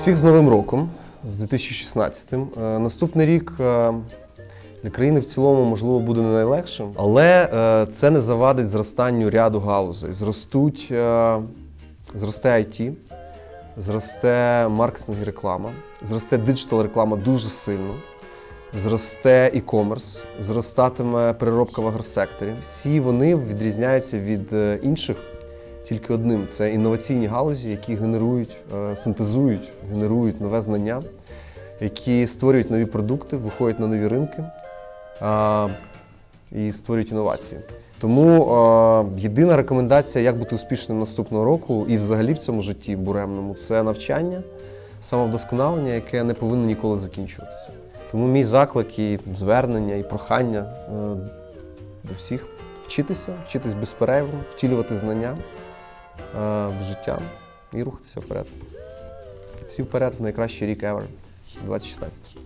Всіх з Новим роком, з 2016 м Е, Наступний рік е, для країни в цілому, можливо, буде не найлегшим, але е, це не завадить зростанню ряду галузей. Зростуть, зросте IT, зросте маркетинг і реклама, зросте диджитал реклама дуже сильно, зросте e-commerce, зростатиме переробка в агросекторі. Всі вони відрізняються від інших тільки одним це інноваційні галузі, які генерують, е, синтезують, генерують нове знання, які створюють нові продукти, виходять на нові ринки і створюють інновації. Тому е, єдина рекомендація, як бути успішним наступного року і взагалі в цьому житті буремному, це навчання, самовдосконалення, яке не повинно ніколи закінчуватися. Тому мій заклик і звернення, і прохання е, до всіх вчитися, вчитись безперервно, втілювати знання в життя і рухатися вперед. Всі вперед в найкращий рік ever 2016.